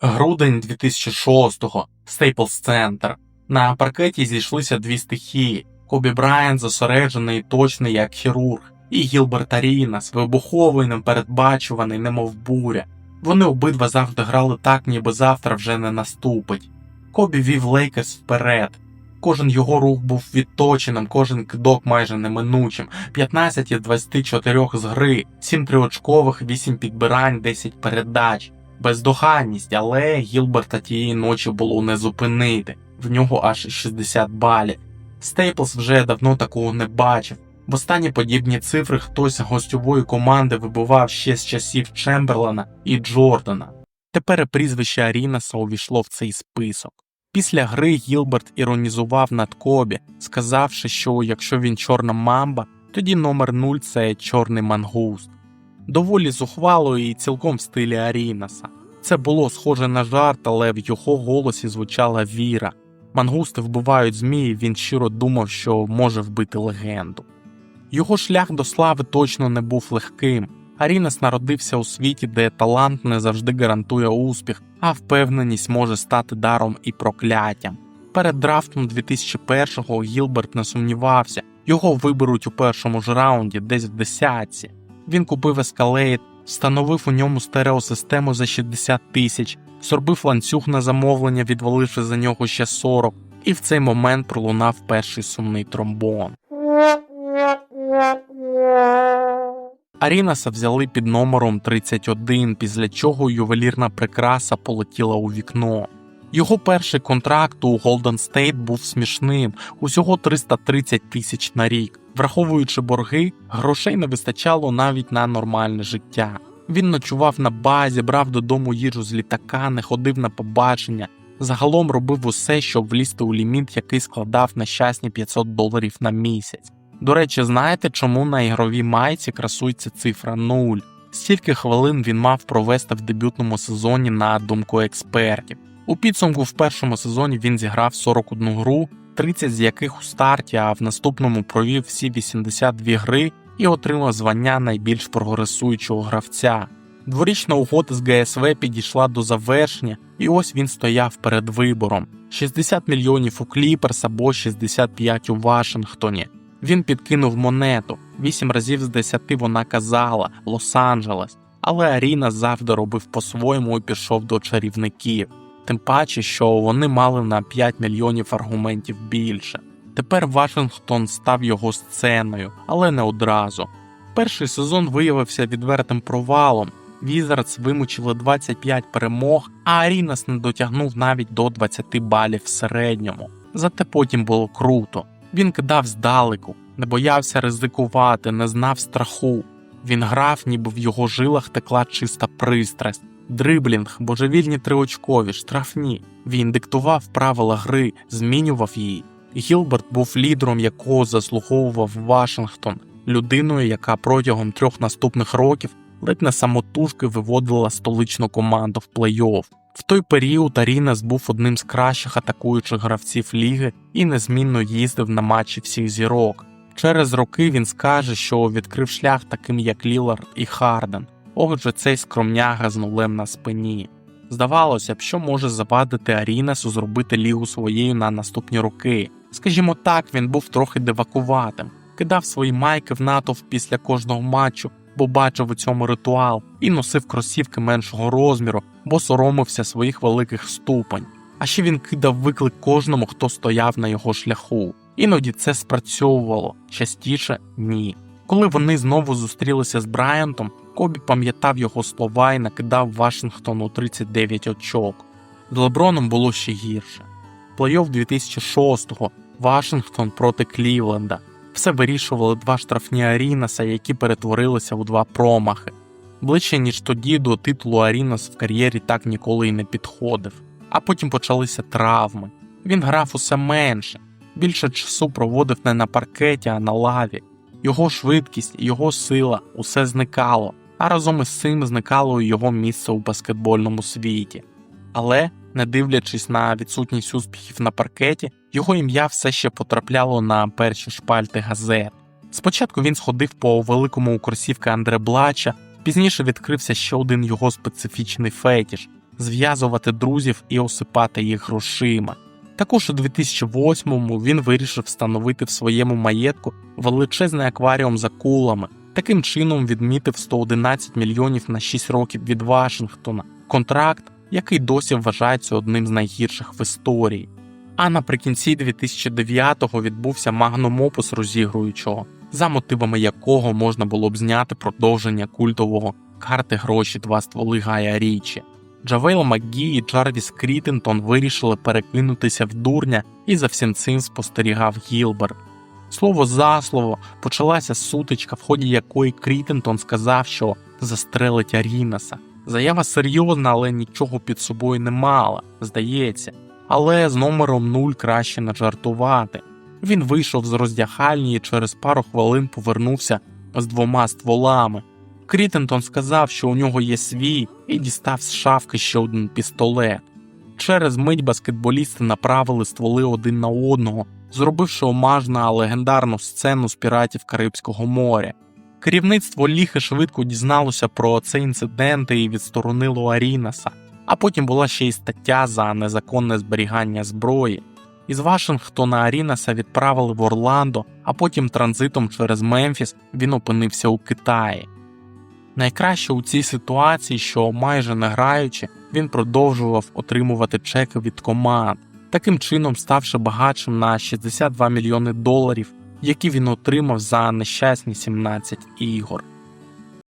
Грудень 2006-го, Стейплс Центр. На паркеті зійшлися дві стихії. Кобі Брайант зосереджений і точний як хірург, і Гілберт Арінас, вибуховий, непередбачуваний, немов буря. Вони обидва завжди грали так, ніби завтра вже не наступить. Кобі вів Лейкерс вперед. Кожен його рух був відточеним, кожен кидок майже неминучим. 15 із 24 з гри, 7 триочкових, 8 підбирань, 10 передач. Бездоганність, але Гілберта тієї ночі було не зупинити. В нього аж 60 балів. Стейплс вже давно такого не бачив. В останні подібні цифри хтось гостьової команди вибивав ще з часів Чемберлена і Джордана. Тепер прізвище Арінаса увійшло в цей список. Після гри Гілберт іронізував над Кобі, сказавши, що якщо він чорна мамба, тоді номер 0 це чорний мангуст. Доволі зухвало і цілком в стилі Арінаса. Це було схоже на жарт, але в його голосі звучала віра. Мангусти вбивають змії, він щиро думав, що може вбити легенду. Його шлях до слави точно не був легким. Арінас народився у світі, де талант не завжди гарантує успіх, а впевненість може стати даром і прокляттям. Перед драфтом 2001-го Гілберт не сумнівався, його виберуть у першому ж раунді, десь в десятці. Він купив ескалейт, встановив у ньому стереосистему за 60 тисяч, зробив ланцюг на замовлення, відваливши за нього ще 40, і в цей момент пролунав перший сумний тромбон. Арінаса взяли під номером 31, після чого ювелірна прикраса полетіла у вікно. Його перший контракт у Голден Стейт був смішним, усього 330 тисяч на рік. Враховуючи борги, грошей не вистачало навіть на нормальне життя. Він ночував на базі, брав додому їжу з літака, не ходив на побачення. Загалом робив усе, щоб влізти у ліміт, який складав нещасні 500 доларів на місяць. До речі, знаєте, чому на ігровій майці красується цифра 0? Стільки хвилин він мав провести в дебютному сезоні на думку експертів. У підсумку в першому сезоні він зіграв 41 гру, 30 з яких у старті, а в наступному провів всі 82 гри і отримав звання найбільш прогресуючого гравця. Дворічна угода з ГСВ підійшла до завершення, і ось він стояв перед вибором: 60 мільйонів у Кліперс або 65 у Вашингтоні. Він підкинув монету. Вісім разів з десяти вона казала Лос-Анджелес, але Аріна завжди робив по-своєму і пішов до чарівників. Тим паче, що вони мали на 5 мільйонів аргументів більше. Тепер Вашингтон став його сценою, але не одразу. Перший сезон виявився відвертим провалом. Візардс вимучили 25 перемог, а Арінас не дотягнув навіть до 20 балів в середньому. Зате потім було круто. Він кидав здалеку, не боявся ризикувати, не знав страху. Він грав, ніби в його жилах текла чиста пристрасть, дриблінг, божевільні триочкові, штрафні. Він диктував правила гри, змінював її. Гілберт був лідером, якого заслуговував Вашингтон, людиною, яка протягом трьох наступних років ледь не самотужки виводила столичну команду в плей-офф. В той період Арінас був одним з кращих атакуючих гравців ліги і незмінно їздив на матчі всіх зірок. Через роки він скаже, що відкрив шлях таким як Лілард і Харден. Отже, цей скромняга з нулем на спині. Здавалося б, що може завадити Арінасу зробити лігу своєю на наступні роки. Скажімо так, він був трохи девакуватим, кидав свої майки в натовп після кожного матчу, бо бачив у цьому ритуал, і носив кросівки меншого розміру, бо соромився своїх великих ступень. А ще він кидав виклик кожному, хто стояв на його шляху. Іноді це спрацьовувало, частіше ні. Коли вони знову зустрілися з Брайантом, Кобі пам'ятав його слова і накидав Вашингтону 39 очок. З Леброном було ще гірше. Плей-офф 2006-го Вашингтон проти Клівленда. Все вирішували два штрафні Арінаса, які перетворилися у два промахи. Ближче ніж тоді до титулу Арінас в кар'єрі так ніколи й не підходив. А потім почалися травми. Він грав усе менше, більше часу проводив не на паркеті, а на лаві. Його швидкість, його сила усе зникало, а разом із цим зникало його місце у баскетбольному світі. Але, не дивлячись на відсутність успіхів на паркеті, його ім'я все ще потрапляло на перші шпальти газет. Спочатку він сходив по великому у кросівки Андре Блача, пізніше відкрився ще один його специфічний фетіш зв'язувати друзів і осипати їх грошима. Також у 2008-му він вирішив встановити в своєму маєтку величезний акваріум з акулами. Таким чином відмітив 111 мільйонів на 6 років від Вашингтона, контракт, який досі вважається одним з найгірших в історії. А наприкінці 2009-го відбувся магнум опус розігруючого, за мотивами якого можна було б зняти продовження культового карти гроші два стволи Гая Річі. Джавейл Макгі і Джарвіс Крітентон вирішили перекинутися в дурня, і за всім цим спостерігав Гілберт. Слово за слово почалася сутичка, в ході якої Крітентон сказав, що застрелить Арінаса. Заява серйозна, але нічого під собою не мала, здається. Але з номером 0 краще не жартувати. Він вийшов з роздягальні і через пару хвилин повернувся з двома стволами. Крітентон сказав, що у нього є свій, і дістав з шафки ще один пістолет. Через мить баскетболісти направили стволи один на одного, зробивши омаж на легендарну сцену з піратів Карибського моря. Керівництво ліхи швидко дізналося про цей інцидент і відсторонило Арінаса, а потім була ще й стаття за незаконне зберігання зброї. Із Вашингтона Арінаса відправили в Орландо, а потім транзитом через Мемфіс він опинився у Китаї. Найкраще у цій ситуації, що майже не граючи, він продовжував отримувати чеки від команд, таким чином ставши багатшим на 62 мільйони доларів, які він отримав за нещасні 17 ігор.